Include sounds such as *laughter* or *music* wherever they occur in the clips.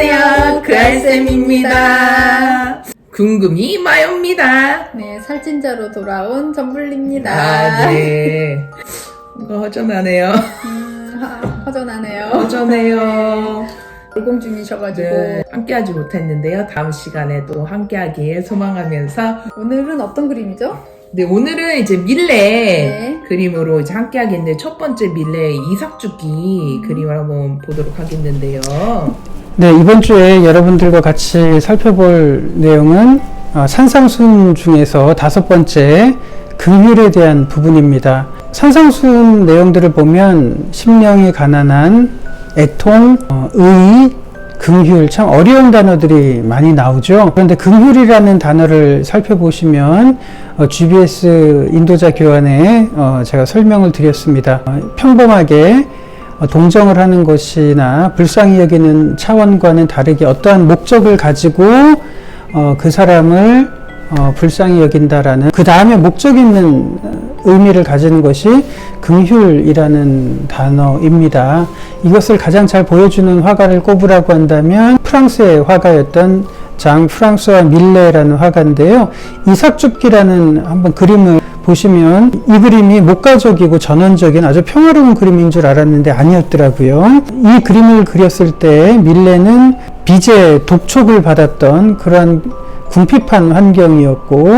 안녕하세요. 그알쌤입니다. 궁금이 마요입니다. 네, 살찐자로 돌아온 전불리입니다. 아, 네. 뭔가 허전하네요. 음, 하- 허전하네요. 허전해요. 돌공 중이셔가지고 네, 함께하지 못했는데요. 다음 시간에 또 함께하길 소망하면서 오늘은 어떤 그림이죠? 네, 오늘은 이제 밀레 네. 그림으로 이제 함께하겠는데 첫 번째 밀레 이삭죽기 그림을 한번 보도록 하겠는데요. 네, 이번 주에 여러분들과 같이 살펴볼 내용은 어, 산상순 중에서 다섯 번째 긍휼에 대한 부분입니다. 산상순 내용들을 보면 심령이 가난한 애통, 어, 의, 긍휼 참 어려운 단어들이 많이 나오죠. 그런데 긍휼이라는 단어를 살펴보시면 어, GBS 인도자 교환에 어, 제가 설명을 드렸습니다. 어, 평범하게 어, 동정을 하는 것이나 불쌍히 여기는 차원과는 다르게 어떠한 목적을 가지고 어, 그 사람을 어, 불쌍히 여긴다라는 그 다음에 목적 있는 어, 의미를 가지는 것이 긍휼이라는 단어입니다. 이것을 가장 잘 보여주는 화가를 꼽으라고 한다면 프랑스의 화가였던 장 프랑스와 밀레라는 화가인데요. 이삭죽기라는 한번 그림을 보시면 이 그림이 목가적이고 전원적인 아주 평화로운 그림인 줄 알았는데 아니었더라고요. 이 그림을 그렸을 때 밀레는 빚의 독촉을 받았던 그러한 궁핍한 환경이었고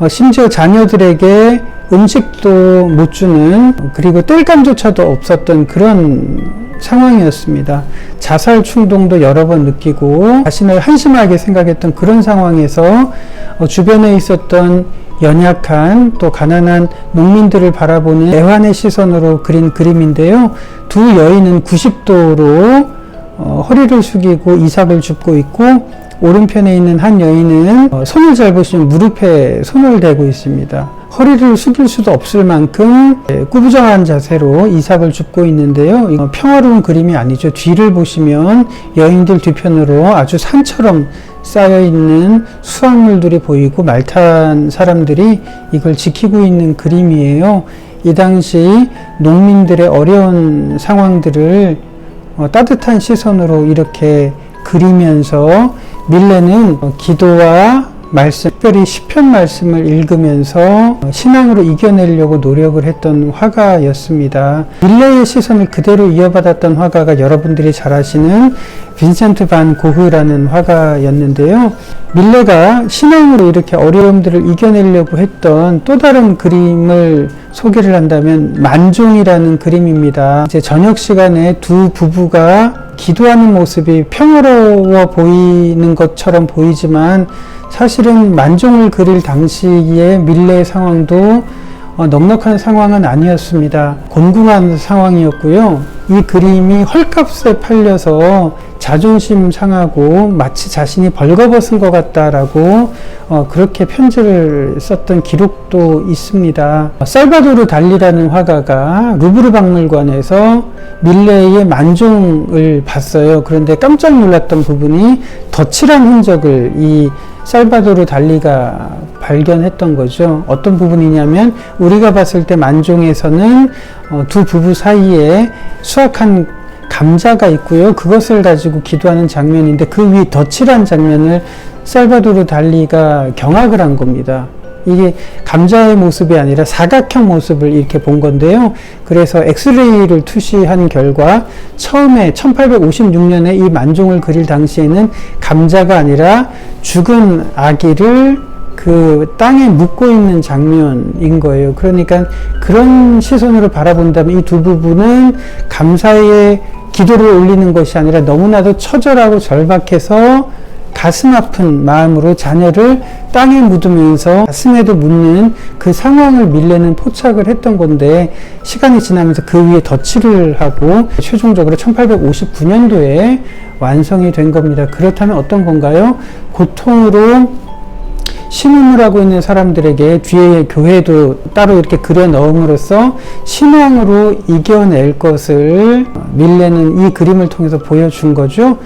어, 심지어 자녀들에게 음식도 못 주는 그리고 땔감조차도 없었던 그런 상황이었습니다. 자살 충동도 여러 번 느끼고 자신을 한심하게 생각했던 그런 상황에서 어, 주변에 있었던 연약한 또 가난한 농민들을 바라보는 애환의 시선으로 그린 그림인데요. 두 여인은 90도로 어, 허리를 숙이고 이삭을 줍고 있고 오른편에 있는 한 여인은 어, 손을 잘 보시면 무릎에 손을 대고 있습니다. 허리를 숙일 수도 없을 만큼 예, 꾸부정한 자세로 이삭을 줍고 있는데요. 이거 평화로운 그림이 아니죠. 뒤를 보시면 여인들 뒤편으로 아주 산처럼 쌓여 있는 수확물들이 보이고 말탄 사람들이 이걸 지키고 있는 그림이에요. 이 당시 농민들의 어려운 상황들을 어, 따뜻한 시선으로 이렇게 그리면서 밀레는 어, 기도와 말씀, 특별히 시편 말씀을 읽으면서 어, 신앙으로 이겨내려고 노력을 했던 화가였습니다. 밀레의 시선을 그대로 이어받았던 화가가 여러분들이 잘 아시는 빈센트 반 고흐라는 화가였는데요. 밀레가 신앙으로 이렇게 어려움들을 이겨내려고 했던 또 다른 그림을 소개를 한다면 만종이라는 그림입니다. 이제 저녁 시간에 두 부부가 기도하는 모습이 평화로워 보이는 것처럼 보이지만 사실은 만종을 그릴 당시의 밀레의 상황도 어, 넉넉한 상황은 아니었습니다. 곤궁한 상황이었고요. 이 그림이 헐값에 팔려서 자존심 상하고 마치 자신이 벌거벗은 것 같다라고 어, 그렇게 편지를 썼던 기록도 있습니다. 살바도르 달리라는 화가가 루브르 박물관에서 밀레의 만종을 봤어요. 그런데 깜짝 놀랐던 부분이 덧칠한 흔적을 이 살바도르 달리가 발견했던 거죠. 어떤 부분이냐면 우리가 봤을 때 만종에서는 어, 두 부부 사이에 수확한 감자가 있고요. 그것을 가지고 기도하는 장면인데 그 위 덧칠한 장면을 살바도르 달리가 경악을 한 겁니다. 이게 감자의 모습이 아니라 사각형 모습을 이렇게 본 건데요. 그래서 엑스레이를 투시한 결과 처음에 1856년에 이 만종을 그릴 당시에는 감자가 아니라 죽은 아기를 그 땅에 묻고 있는 장면인 거예요. 그러니까 그런 시선으로 바라본다면 이 두 부부는 감사의 기도를 올리는 것이 아니라 너무나도 처절하고 절박해서 가슴 아픈 마음으로 자녀를 땅에 묻으면서 가슴에도 묻는 그 상황을 밀레는 포착을 했던 건데 시간이 지나면서 그 위에 덧칠을 하고 최종적으로 1859년도에 완성이 된 겁니다. 그렇다면 어떤 건가요? 고통으로 신음을 하고 있는 사람들에게 뒤에 교회도 따로 이렇게 그려 넣음으로써 신앙으로 이겨낼 것을 밀레는 이 그림을 통해서 보여준 거죠.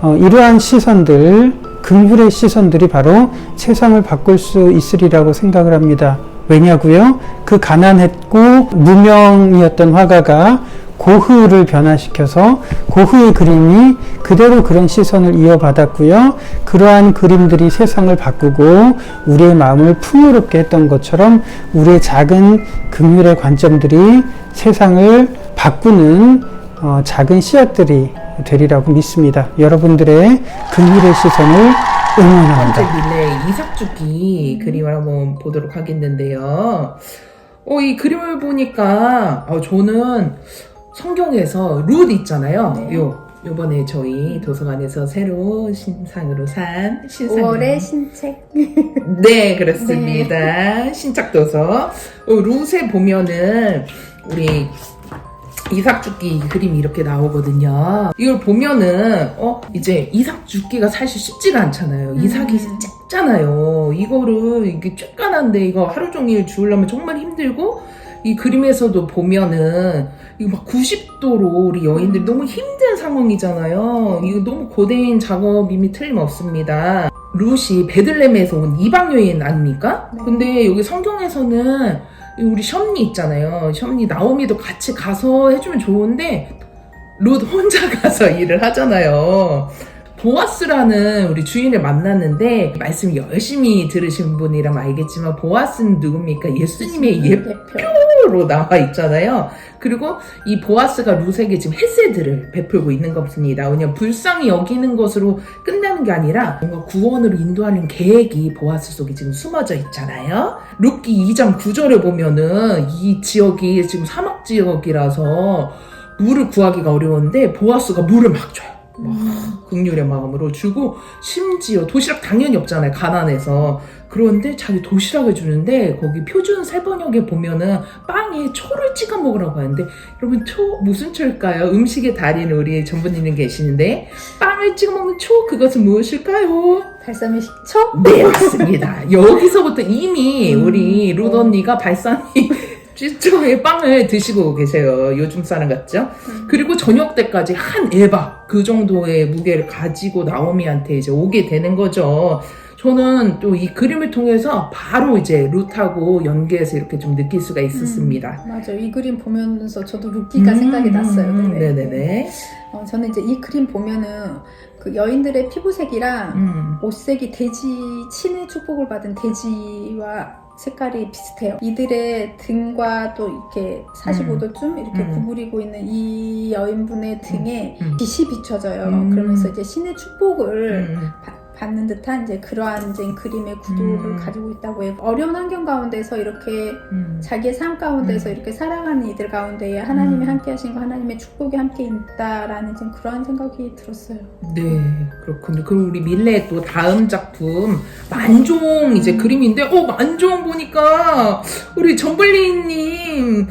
어, 이러한 시선들, 긍휼의 시선들이 바로 세상을 바꿀 수 있으리라고 생각을 합니다. 왜냐고요? 그 가난했고 무명이었던 화가가 고흐를 변화시켜서 고흐의 그림이 그대로 그런 시선을 이어받았고요. 그러한 그림들이 세상을 바꾸고 우리의 마음을 풍요롭게 했던 것처럼 우리의 작은 긍휼의 관점들이 세상을 바꾸는 어, 작은 씨앗들이 되리라고 믿습니다. 여러분들의 긍휼의 시선을 첫 응원합니다. 밀레 이삭죽기 그림을 한번 보도록 하겠는데요. 어, 이 그림을 보니까 어, 저는 성경에서 룻 있잖아요. 네. 요 요번에 저희 도서관에서 새로 신상으로 산 신상 5월의 신책. *laughs* 네, 그렇습니다. 신작 도서. 어, 룻에 보면은 우리 이삭죽기 그림이 이렇게 나오거든요. 이걸 보면은 어 이제 이삭죽기가 사실 쉽지가 않잖아요. 이삭이 음. 짧잖아요. 이거를 이게 쬐깐한데 이거 하루 종일 주우려면 정말 힘들고 이 그림에서도 보면은 이거 막 90도로 우리 여인들이 너무 힘든 상황이잖아요. 이거 너무 고된 작업임이 틀림없습니다. 룻이 베들레헴에서 온 이방 여인 아닙니까? 네. 근데 여기 성경에서는 이 우리 션니 있잖아요. 션니 나오미도 같이 가서 해주면 좋은데 룻 혼자 *laughs* 가서 일을 하잖아요. 보아스라는 우리 주인을 만났는데 말씀 열심히 들으신 분이라면 알겠지만 보아스는 누굽니까? 예수님의 예 대표. 로 나와 있잖아요. 그리고 이 보아스가 룻에게 지금 헤세드를 베풀고 있는 겁니다. 그냥 불쌍히 여기는 것으로 끝나는 게 아니라 뭔가 구원으로 인도하는 계획이 보아스 속에 지금 숨어져 있잖아요. 룻기 2장 9절에 보면은 이 지역이 지금 사막 지역이라서 물을 구하기가 어려운데 보아스가 물을 막 줘요. 막 극률의 마음으로 주고 심지어 도시락 당연히 없잖아요 가난해서 그런데 자기 도시락을 주는데 거기 표준 세번역에 보면은 빵에 초를 찍어 먹으라고 하는데 여러분 초 무슨 초일까요? 음식의 달인 우리 전부님이 계시는데 빵을 찍어 먹는 초 그것은 무엇일까요? 발사믹 식초? 네 맞습니다 여기서부터 이미 음. 우리 룻 언니가 발산이 찌초의 빵을 드시고 계세요 요즘 사람 같죠? 음. 그리고 저녁 때까지 한 에바 그 정도의 무게를 가지고 나오미한테 이제 오게 되는 거죠. 저는 또 이 그림을 통해서 바로 이제 룻하고 연계해서 이렇게 좀 느낄 수가 있었습니다. 맞아. 이 그림 보면서 저도 루키가 생각이 났어요. 음, 네네. 어, 저는 이제 이 그림 보면은 그 여인들의 피부색이랑 음. 옷색이 돼지 신의 축복을 받은 돼지와 색깔이 비슷해요. 이들의 등과 또 이렇게 45도쯤 이렇게 음. 구부리고 있는 이 여인분의 등에 음. 빛이 비춰져요. 음. 그러면서 이제 신의 축복을 음. 바- 받는 듯한 이제 그러한 이제 그림의 구도를 음. 가지고 있다고 해요. 어려운 환경 가운데서 이렇게 음. 자기의 삶 가운데서 음. 이렇게 살아가는 이들 가운데에 하나님이 음. 함께 하신 거 하나님의 축복이 함께 있다라는 좀 그러한 생각이 들었어요. 네, 그렇군요. 그럼 우리 밀레 또 다음 작품 만종 이제 그림인데, 어 만종 보니까 우리 정블리님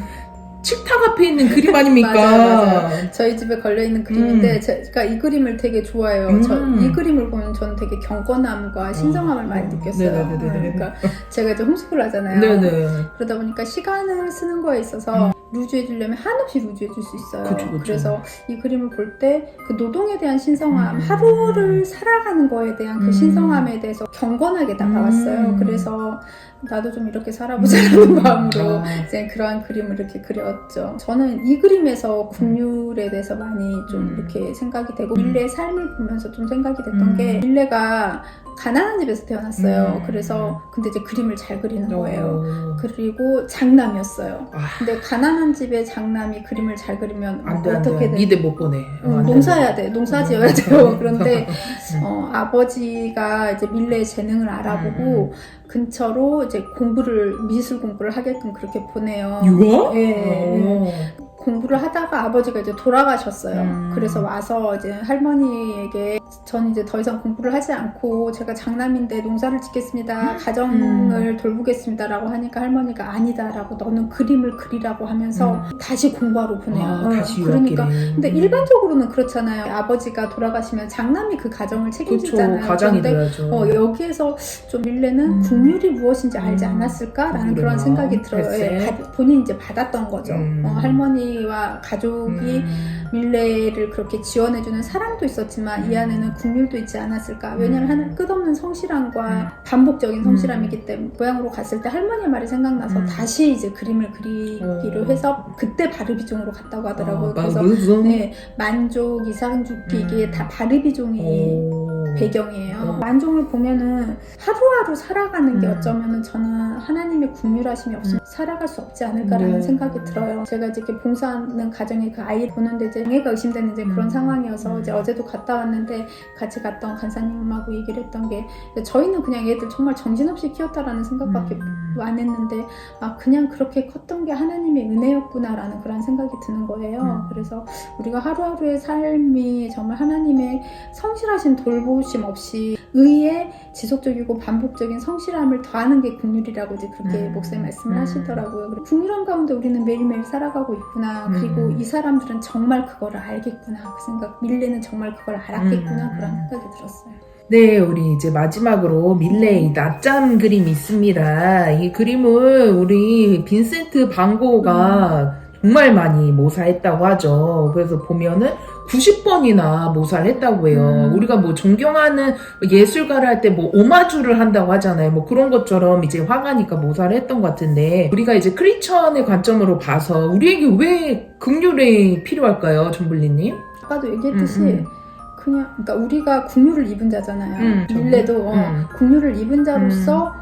식탁 앞에 있는 그림 아닙니까? *laughs* 맞아요, 맞아요. 저희 집에 걸려 있는 그림인데 음. 제가 이 그림을 되게 좋아해요. 음. 저이 그림을 보면 저는 되게 경건함과 신성함을 많이 음. 느꼈어요. 네네네네. 그러니까 제가 이제 홈스쿨 하잖아요. 네네. 그러다 보니까 시간을 쓰는 거에 있어서 루즈 해 주려면 한없이 루즈 해 줄 수 있어요. 음. 그쵸, 그쵸. 래서 이 그림을 볼 때 그 노동에 대한 신성함, 음. 하루를 살아가는 거에 대한 그 음. 신성함에 대해서 경건하게 다가왔어요. 음. 그래서 나도 좀 이렇게 살아보자는 마음으로 아. 이제 그러한 그림을 이렇게 그렸죠. 저는 이 그림에서 국률에 대해서 많이 좀 음. 이렇게 생각이 되고 음. 밀레의 삶을 보면서 좀 생각이 됐던 음. 게 밀레가 가난한 집에서 태어났어요. 음. 그래서 근데 이제 그림을 잘 그리는 거예요. 어. 그리고 장남이었어요. 아, 근데 가난 한 집의 장남이 그림을 잘 그리면 안 돼, 안 어떻게 돼. 돼? 미대 못 보내. 어, 응, 안 돼. 농사해야 돼. 농사 지어야 음. 돼요. *laughs* 그런데 음. 어, 아버지가 이제 밀레의 재능을 알아보고 근처로 이제 공부를 미술 공부를 하게끔 그렇게 보내요. 유아? 예, 예. 어. 공부를 하다가 아버지가 이제 돌아가셨어요. 음. 그래서 와서 이제 할머니에게 전 이제 더 이상 공부를 하지 않고 제가 장남인데 농사를 짓겠습니다. 가정을 돌보겠습니다라고 하니까 할머니가 아니다라고 너는 그림을 그리라고 하면서 다시 공부하러 보내요. 아, 어, 다시 그러니까 유학길에. 근데 음. 일반적으로는 그렇잖아요. 아버지가 돌아가시면 장남이 그 가정을 책임지잖아요. 그런데. 어, 여기에서 좀 밀레는 음. 국률이 무엇인지 알지 음. 않았을까라는 그런 마음, 생각이 들어요. 예, 본인이 이제 받았던 거죠. 음. 어, 할머니 할머니와 가족이 음. 밀레를 그렇게 지원해주는 사랑도 있었지만 이 안에는 국률도 있지 않았을까. 왜냐하면 음. 하는 끝없는 성실함과 반복적인 성실함이기 때문에 고향으로 갔을 때 할머니 말이 생각나서 음. 다시 이제 그림을 그리기로 오. 해서 그때 바르비종으로 갔다고 하더라고요. 아, 그래서 무슨 네 만족, 이상죽기 이게 음. 다 바르비종이 오. 배경이에요. 어. 만종을 보면은 하루하루 살아가는 게 음. 어쩌면은 저는 하나님의 국률하심이 없으면 살아갈 수 없지 않을까라는 네. 생각이 들어요. 제가 이제 이렇게 봉사하는 가정에 그 아이를 보는데 이제 장애가 의심되는 이제 그런 음. 상황이어서 음. 이제 어제도 갔다 왔는데 같이 갔던 간사님하고 얘기를 했던 게 저희는 그냥 애들 정말 정신없이 키웠다라는 생각밖에 음. 안 했는데 아 그냥 그렇게 컸던 게 하나님의 은혜였구나라는 그런 생각이 드는 거예요. 음. 그래서 우리가 하루하루의 삶이 정말 하나님의 성실하신 돌보심 없이 의에 지속적이고 반복적인 성실함을 더하는 게 국률이라고 이제 그렇게 음. 목사님 말씀을 음. 하시더라고요. 그리고 국률함 가운데 우리는 매일매일 살아가고 있구나. 그리고 음. 이 사람들은 정말 그거를 알겠구나. 그 생각, 밀레는 정말 그걸 알았겠구나. 음. 그런 생각이 들었어요. 네, 우리 이제 마지막으로 밀레이 낮잠 그림이 있습니다. 이 그림을 우리 빈센트 방고가 정말 많이 모사했다고 하죠. 그래서 보면은 90번이나 모사를 했다고 해요. 음. 우리가 뭐 존경하는 예술가를 할 때 뭐 오마주를 한다고 하잖아요. 뭐 그런 것처럼 이제 화가니까 모사를 했던 것 같은데 우리가 이제 크리스천의 관점으로 봐서 우리에게 왜 극률이 필요할까요, 전블리님? 아까도 얘기했듯이 음, 음. 그냥 그러니까 우리가 국률을 입은 자잖아요. 음, 밀레도 어, 음. 국률을 입은 자로서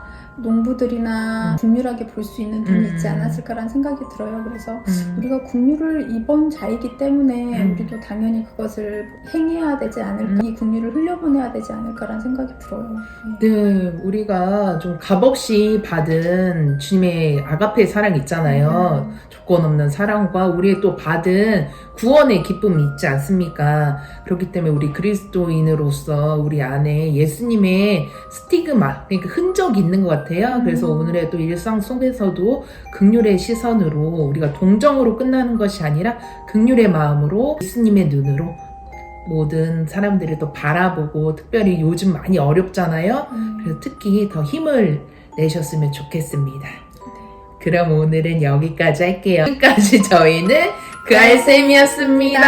농부들이나 음. 국률하게 볼 수 있는 음. 있지 않았을까라는 생각이 들어요. 그래서 음. 우리가 국률을 입은 자이기 때문에 음. 우리도 당연히 그것을 행해야 되지 않을까, 음. 이 국률을 흘려보내야 되지 않을까라는 생각이 들어요. 네, 우리가 좀 값없이 받은 주님의 아가페 사랑 있잖아요. 음. 조건 없는 사랑과 우리의 또 받은 구원의 기쁨이 있지 않습니까? 그렇기 때문에 우리 그리스도인으로서 우리 안에 예수님의 스티그마, 그러니까 흔적이 있는 것 같아요. 그래서 음. 오늘의 또 일상 속에서도 극률의 시선으로 우리가 동정으로 끝나는 것이 아니라 극률의 마음으로 예수님의 눈으로 모든 사람들을 또 바라보고 특별히 요즘 많이 어렵잖아요. 음. 그래서 특히 더 힘을 내셨으면 좋겠습니다. 그럼 오늘은 여기까지 할게요. 지금까지 저희는 그 알쌤이었습니다.